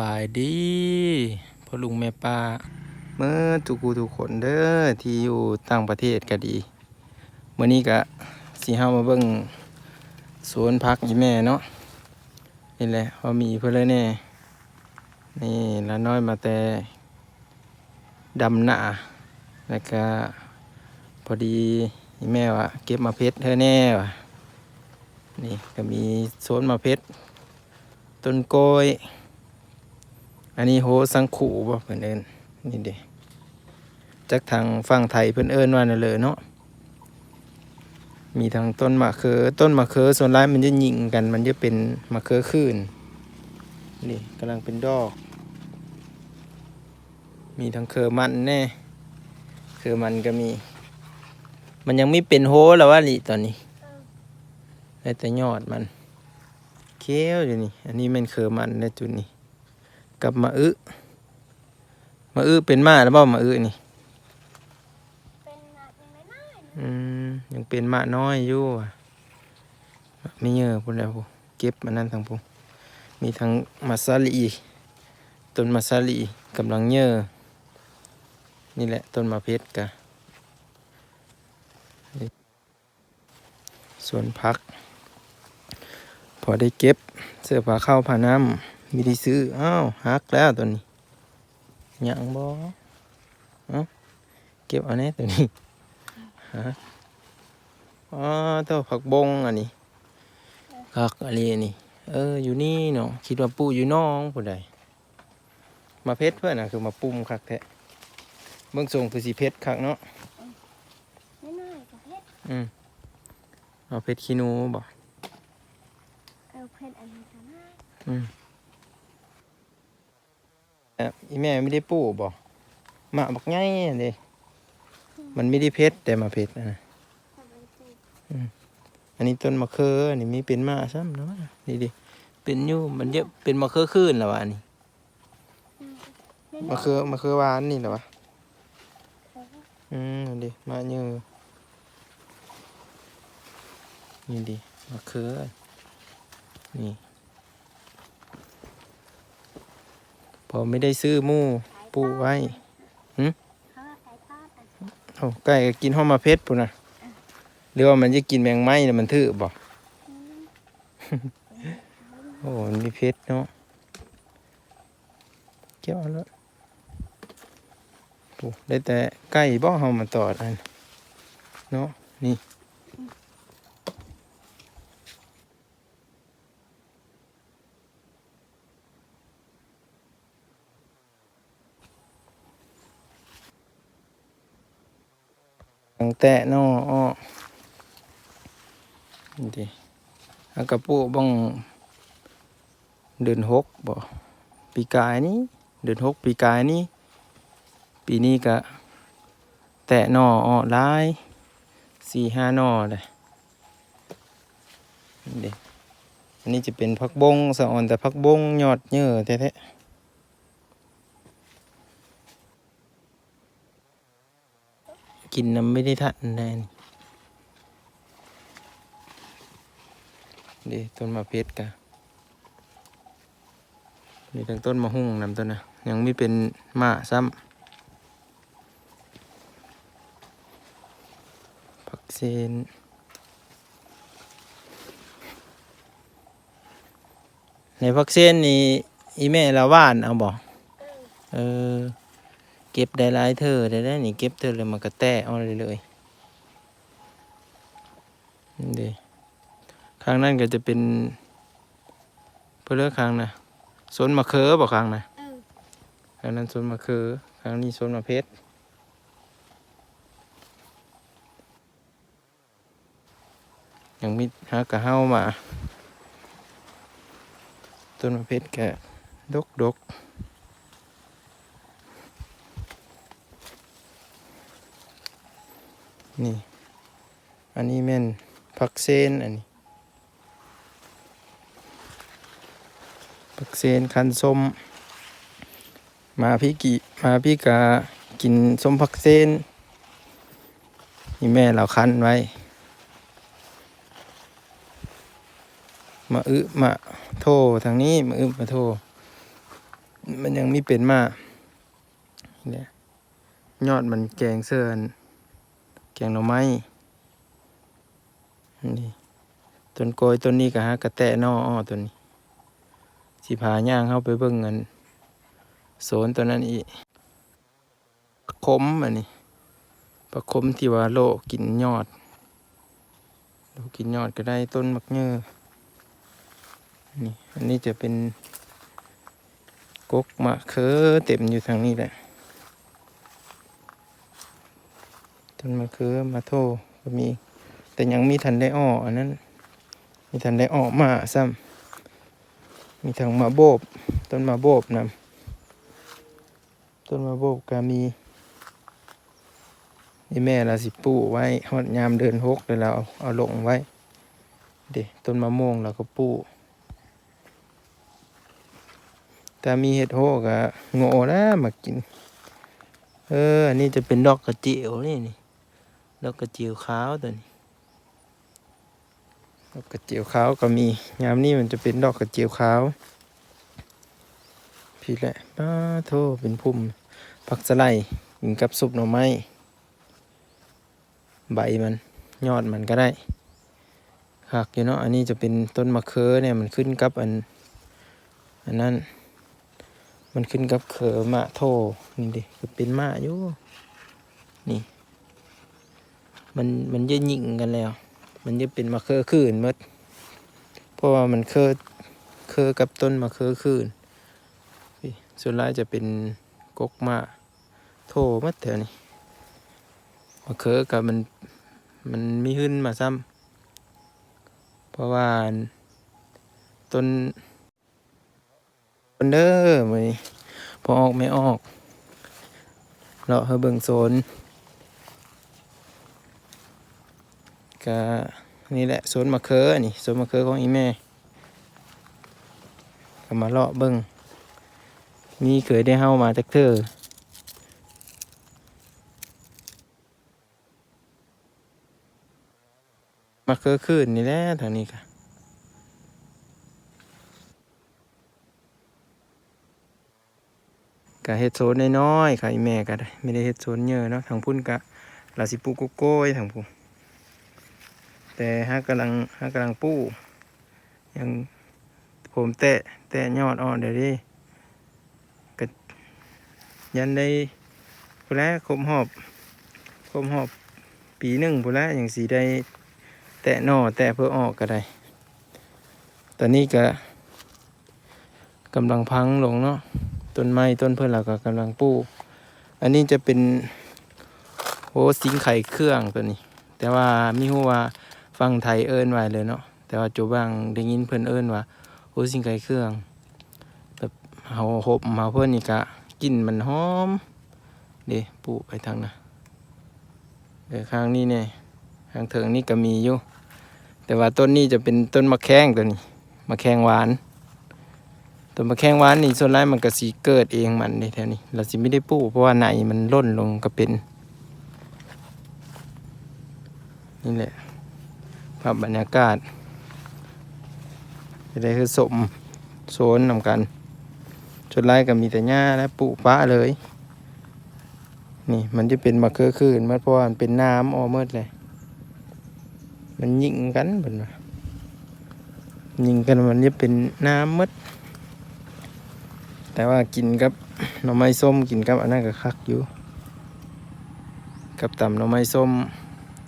บายดีพ่อลุงแม่ป้าเมื่อทุกคูทุกคนเด้อที่อยู่ต่างประเทศก็ดีเมื่อนี้ก็สีเฮามาเบิ่งสวนพักอีแม่เนาะนี่แหละว่ามีเพื่อนเลยแน่นี่ละน้อยมาแต่ดำหนาแล้วก็พอดีอีแม่ว่าเก็บมาเพชรเธอแน่วะนี่ก็มีสวนมาเพชรต้นโกย อันนี้โหสังขู่บ่เพิ่อนเอิ้นนี่เด้จากทางฝั่งไทยเพิ่อนเอิ้นว่านั่นเลยเนาะมีทั้งต้นมะเขือต้นมะเขือส่วนร้ายมันจะยิงกัน มันจะเป็นมะเขือขึ้นนี่กำลังเป็นดอก มีทั้งเครือมันแน่เครือมันก็มี มันยังไม่เป็นโหแล้วว่าลิตอนนี้ได้แต่ยอดมันเคี้ยวอยู่นี่ อันนี้มันเคอมันในจุดนี้ กับมะอึมะอึเป็นมาแล้วบ่มะอึนี่เป็นอะยังไงน้อยอืมยังเป็นมะน้อยอยู่อะไม่เยอะพุ่นแล้วพุ่นเก็บมานั่นทางพุ่นมีทั้งมาซาลีต้นมาซาลีกำลังเยอะนี่แหละต้นมะเพชรกะนี่ส่วนพัก พอได้เก็บเสื้อผ้าเข้าผ้าน้ำ มีได้ซื้อ อ้าวหักแล้วตัวนี้ยังบ่เอ้าเก็บเอาแน่ตัวนี้ฮะอ๋อตัวผักบงอันนี้ผักอะไรนี่เอออยู่นี่เนาะคิดว่าปูอยู่น้องผู้ใดมาเพชรเพื่อนน่ะคือมาปุ่มคักแท้เบื้องทรงคือสีเพชรคักเนาะน้อยน้อยกับเพชรอืมเอาเพชรขี้หนูบ่เอาเพชรอันนี้กันนะอืมเอ่ออีแม่ไม่ได้ปลูกบ่หมาบักไงเลยมันไม่ได้เพชรแต่มาเพชรนะทำไมปลูกอันนี้ต้นมะเขืออันนี้มีเป็นมาซ้ำแล้วนี่ดิเป็นอยู่มันเยอะเป็นมะเขือขึ้นแล้ววะอันนี้น้อยมะเขือมะเขือหวานนี่เหรอวะๆอืมอันดิมาเยอะนี่ดิมะเขือนี่ พอไม่ได้ซื้อหมู่ปลูกไว้เขาว่าไก่ทอดอะโอ้ไก่ก็กินห้อมมาเพชรปุ่นนะหรือว่ามันจะกินแมงไม้เนี่ยมันถือบ่โอ้มันมีเพชรเนาะเกี่ยวเอาแล้วโอ้ได้แต่ไก่บ่เฮามาตอดอันเนาะนี่ ตั้งแต่เนาะอ้อนี่ดิอากระปุบ้องเดือนหกบ่ปีกายนี้เดือนหกปีกายนี้ ปีนี้ก็แตะนอออลายสี่ห้านอเลยเด็อันนี้จะเป็นพักบงสะออนแต่พักบงยอดเยอะแท้ๆ กินน้ำไม่ได้ทันแน่นด็ต้นมะเพชรกะมีทั้งต้นมะฮุ่งนำต้นนะยังไม่เป็นหมาซ้ำผักเซนในผักเซนนี่อีแม่ละว่านเอาบอกเออ เก็บได้หลายเธอได้ได้นี่เก็บเธอเลยมันก็แตะเอาเลยเลยนี่เดีข้างนั้นก็จะเป็นเพื่อเลือกข้างนะสวนมะเขือบอกครั้งนะเออครั้งนั้นสวนมะเขือครั้งนี้สวนมะเพชรยังมีหากระเฮ้ามาต้นมะเพชรแกดกดก นี่ อันนี้แม่นผักเซนอันนี้ผักเซนคันส้ม มาพี่กิมาพี่กากินส้มผักเซนนี่แม่เราคั้นไว้ มาอึมาโททางนี้มาอึมาโท มันยังไมีเป็นมาเนี่ยยอดมันแกงเสื้อน แกงหน่อไม้นี่ต้นโกยต้นนี้ก็ฮะกระแตะนออ้อต้นนี้สิพาย่างเข้าไปเบิ่งกันโซนตัวนั้นอีกคมอันนี้ประคมที่ว่าโลกินยอดโลกินยอดก็ได้ต้นมักเงือนี่อันนี้จะเป็นกกมะเขือเต็มอยู่ทางนี้แหละ ต้นมะเขือมาโทก็มี แต่ยังมีทันได้อ้ออันนั้น มีทันได้อ้อมาซ้ำมีทางมาโบบต้นมาโบบนำต้นมาโบบก็มีนี่แม่เราสิปลูกไว้ฮอดยามเดินหกเลยเราเอาเอาลงไว้เด็ต้นมะม่วงเราก็ปลูกถ้ามีเห็ดโหกะโง่แล้วมากิน เออ อันนี้จะเป็นดอกกระเจียวนี่นี่ ดอกกระเจียวขาวตัวนี้ดอกกระเจียวขาวก็มียามนี้มันจะเป็นดอกกระเจียวขาว พี่แหละป้าโทเป็นพุ่มผักสะไลด์กินกับซุปหน่อไม้ ใบมันยอดมันก็ได้หักอยู่เนาะอันนี้จะเป็นต้นมะเขือเนี่ยมันขึ้นกับอันอันนั้นมันขึ้นกับเขือมะโทนี่ดิคือเป็นมะอยู่นี่ มันมันจะยิงกันแล้ว มันจะเป็นมะเขือคืนมดเพราะว่ามันเคอเคอกับต้นมะเขือคืนนี่ส่วนร้ายจะเป็นกกมะโทหมัดแถวนี้มะเขือกับมันมันมีหึ้นมาซ้ำเพราะว่าต้นคนเด้อมือนี้พอออกไม่ออกเลาะเฮาเบิ่งโซน ก็นี่แหละโซนมะเขือนี่โซนมะเขือของอีแม่ก็มาเลาะเบิ่งมีเคยได้เฮามาจากเธอมะเขือคืนนี่แหละทางนี้ค่ะก็เฮ็ดโซนน้อยๆค่ะอีแม่ก็ได้ไม่ได้เฮ็ดโซนเยอะเนาะทางพุ่นก็ลาสิปลูกโกโก้ยทางพุ่น แต่ฮะกำลังฮะกำลังปลูกยังผมแตะแตะยอดอ่อนเดี๋ยวนี้ก็ยันได้พุ่นล้วครบหอบครบหอบปีหนึ่งพุ่นล้วอย่างสีได้แตะหน่อแตะเพื่อออกก็ได้ ตอนนี้ก็กำลังพังลงเนาะต้นไม้ต้นเพื่อนเราก็กำลังปลูกอันนี้จะเป็นโหสิงไข่เครื่องตัวนี้ แต่ว่ามีฮู้ว่า ฟังไทยเอิ้นไว้เลยเนาะแต่ว่าจูบางได้ยินเพิ่นเอิ้นว่าโหสิงไข่เครื่อง แบบเฮาหบมาเพิ่นนี่กะกลิ่นมันหอมเด้ปูไปทางน่ะเออข้างนี้เนี่ยข้างเถิงนี่ก็มีอยู่ แต่ว่าต้นนี้จะเป็นต้นมะแข้งตัวนี้มะแข้งหวานต้นมะแข้งหวานนี่ส่วนแรกมันก็สีเกิดเองมันในแถวนี้ เราสิไม่ได้ปลูกเพราะว่าไหนมันล่นลงก็เป็น นี่แหละ ภาพบรรยากาศจะได้คือสมโซนนำกันส่วนแรกก็มีแต่หญ้าและปูฟ้าเลย นี่มันจะเป็นมะเขือคืนมันเพราะว่ามันเป็นน้ำออเมิดเลย มันยิงกันเหมือนยิงกันมันจะเป็นน้ำหมด แต่ว่ากินกับหน่อไม้ส้มกินกับอันนั้นก็คักอยู่ กับตำหน่อไม้ส้ม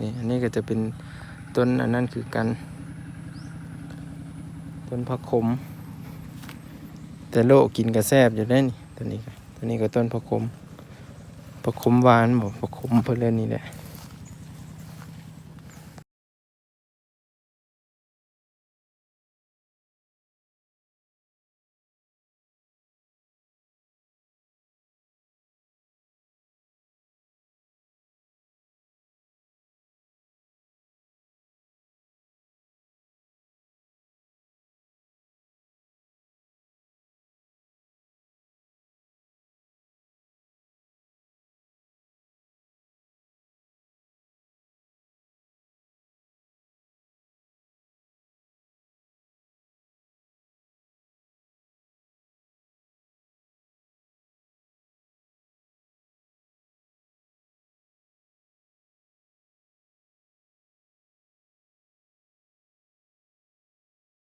นี่อันนี้ก็จะเป็น ต้นอันนั้นคือกันต้นผักขม แต่โลกกินกระแซบอยู่ได้นี่ตัวนี้ก็ตัวนี้ก็ต้นผักขมผักขมหวานบอกผักขมเพื่อนนี่แหละ